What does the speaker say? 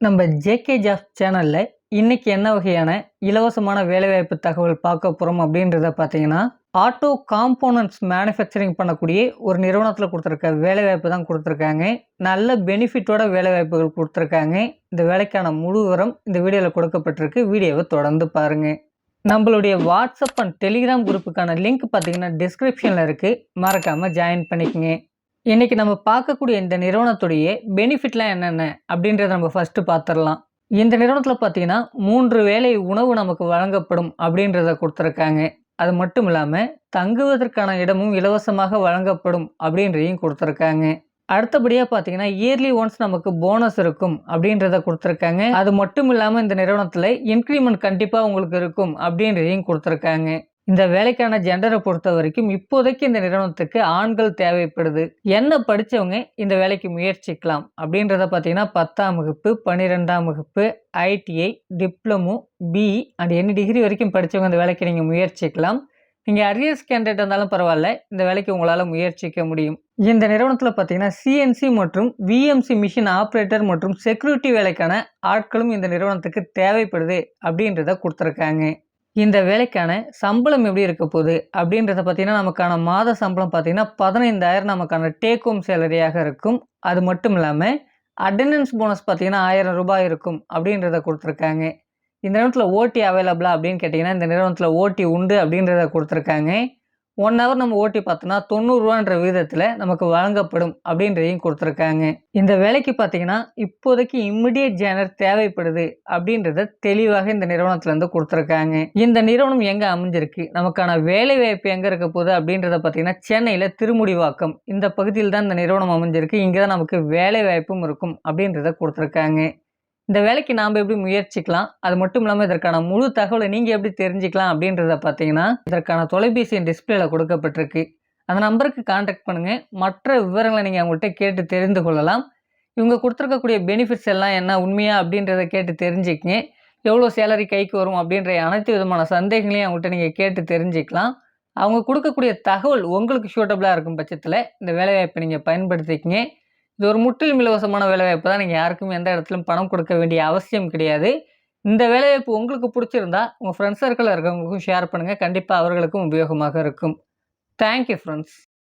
நம்ம JK job சேனலில் இன்றைக்கி என்ன வகையான இலவசமான வேலைவாய்ப்பு தகவல் பார்க்க போகிறோம் அப்படின்றத பார்த்தீங்கன்னா ஆட்டோ காம்போனன்ட்ஸ் மேனுஃபேக்சரிங் பண்ணக்கூடிய ஒரு நிறுவனத்தில் கொடுத்துருக்க வேலைவாய்ப்பு தான் கொடுத்துருக்காங்க. நல்ல பெனிஃபிட்டோட வேலைவாய்ப்புகள் கொடுத்துருக்காங்க. இந்த வேலைக்கான முழு விவரம் இந்த வீடியோவில் கொடுக்கப்பட்டிருக்கு. வீடியோவை தொடர்ந்து பாருங்கள் நம்மளுடைய வாட்ஸ்அப் அண்ட் டெலிகிராம் குரூப்புக்கான லிங்க் பார்த்தீங்கன்னா டிஸ்கிரிப்ஷனில் இருக்குது மறக்காமல் ஜாயின் பண்ணிக்கங்க. இன்றைக்கி நம்ம பார்க்கக்கூடிய இந்த நிறுவனத்துடைய பெனிஃபிட்லாம் என்னென்ன அப்படின்றத நம்ம ஃபஸ்ட்டு பார்த்துடலாம். இந்த நிறுவனத்தில் பார்த்தீங்கன்னா மூன்று வேலை உணவு நமக்கு வழங்கப்படும் அப்படின்றத கொடுத்துருக்காங்க. அது மட்டும் இல்லாமல் தங்குவதற்கான இடமும் இலவசமாக வழங்கப்படும் அப்படின்றதையும் கொடுத்துருக்காங்க. அடுத்தபடியாக பார்த்தீங்கன்னா இயர்லி ஒன்ஸ் நமக்கு போனஸ் இருக்கும் அப்படின்றத கொடுத்துருக்காங்க. அது மட்டும் இல்லாமல் இந்த நிறுவனத்தில் இன்க்ரிமெண்ட் கண்டிப்பாக உங்களுக்கு இருக்கும் அப்படின்றதையும் கொடுத்துருக்காங்க. இந்த வேலைக்கான ஜெண்டரை பொறுத்த வரைக்கும் இப்போதைக்கு இந்த நிறுவனத்துக்கு ஆண்கள் தேவைப்படுது. என்ன படித்தவங்க இந்த வேலைக்கு முயற்சிக்கலாம்? அப்படின்றத பார்த்தீங்கன்னா பத்தாம் வகுப்பு பன்னிரெண்டாம் வகுப்பு ஐடிஐ டிப்ளமோ பிஇ அண்ட் என்ன டிகிரி வரைக்கும் படித்தவங்க இந்த வேலைக்கு நீங்கள் முயற்சிக்கலாம். நீங்கள் அரியர்ஸ் கேண்டிடேட் இருந்தாலும் பரவாயில்ல இந்த வேலைக்கு உங்களால் முயற்சிக்க முடியும். இந்த நிறுவனத்தில் பார்த்தீங்கன்னா சிஎன்சி மற்றும் விஎம்சி மிஷின் ஆப்ரேட்டர் மற்றும் செக்யூரிட்டி வேலைக்கான ஆட்களும் இந்த நிறுவனத்துக்கு தேவைப்படுது அப்படின்றத கொடுத்துருக்காங்க. இந்த வேலைக்கான சம்பளம் எப்படி இருக்க போகுது அப்படின்றத பார்த்தீங்கன்னா நமக்கான மாத சம்பளம் பார்த்தீங்கன்னா பதினைந்தாயிரம் நமக்கான டேக் ஹோம் சேலரியாக இருக்கும். அது மட்டும் இல்லாமல் அட்டெண்டன்ஸ் போனஸ் பார்த்தீங்கன்னா ஆயிரம் ரூபாய் இருக்கும் அப்படின்றத கொடுத்துருக்காங்க. இந்த நிறுவனத்தில் ஓட்டி அவைலபிளா அப்படின்னு கேட்டிங்கன்னா இந்த நிறுவனத்தில் ஓட்டி உண்டு அப்படின்றத கொடுத்துருக்காங்க. ஒன் ஹவர் நம்ம ஓட்டி பார்த்தோன்னா தொண்ணூறுரூவான்ற விகிதத்தில் நமக்கு வழங்கப்படும் அப்படின்றதையும் கொடுத்துருக்காங்க. இந்த வேலைக்கு பார்த்தீங்கன்னா இப்போதைக்கு இம்மிடியட் ஜேனர் தேவைப்படுது அப்படின்றத தெளிவாக இந்த நிறுவனத்துலேருந்து கொடுத்துருக்காங்க. இந்த நிறுவனம் எங்கே அமைஞ்சிருக்கு? நமக்கான வேலை வாய்ப்பு எங்கே இருக்க போகுது அப்படின்றத பார்த்தீங்கன்னா சென்னையில் திருமுடிவாக்கம் இந்த பகுதியில் தான் இந்த நிறுவனம் அமைஞ்சிருக்கு. இங்கே தான் நமக்கு வேலை வாய்ப்பும் இருக்கும் அப்படின்றத கொடுத்துருக்காங்க. இந்த வேலைக்கு நாம் எப்படி முயற்சிக்கலாம்? அது மட்டும் இல்லாமல் இதற்கான முழு தகவலை நீங்கள் எப்படி தெரிஞ்சுக்கலாம் அப்படின்றத பார்த்தீங்கன்னா இதற்கான தொலைபேசி டிஸ்பிளேல கொடுக்கப்பட்டிருக்கு. அந்த நம்பருக்கு காண்டாக்ட் பண்ணுங்கள் மற்ற விவரங்களை நீங்கள் அவங்கள்ட்ட கேட்டு தெரிந்து கொள்ளலாம். இவங்க கொடுத்துருக்கக்கூடிய பெனிஃபிட்ஸ் எல்லாம் என்ன உண்மையா அப்படின்றத கேட்டு தெரிஞ்சுக்கங்க. எவ்வளோ சேலரி கைக்கு வரும் அப்படின்ற அனைத்து விதமான சந்தேகங்களையும் அவங்கள்ட்ட நீங்கள் கேட்டு தெரிஞ்சுக்கலாம். அவங்க கொடுக்கக்கூடிய தகவல் உங்களுக்கு சூட்டபிளாக இருக்கும் பட்சத்தில் இந்த வேலைவாய்ப்பை நீங்கள் பயன்படுத்திக்கங்க. இது ஒரு முற்றிலும் இலவசமான வேலைவாய்ப்பு தான். நீங்கள் யாருக்கும் எந்த இடத்துலையும் பணம் கொடுக்க வேண்டிய அவசியம் கிடையாது. இந்த வேலைவாய்ப்பு உங்களுக்கு பிடிச்சிருந்தா உங்கள் ஃப்ரெண்ட்ஸ் சர்க்கிளில் இருக்கிறவங்களுக்கும் ஷேர் பண்ணுங்கள் கண்டிப்பாக அவர்களுக்கும் உபயோகமாக இருக்கும். Thank you friends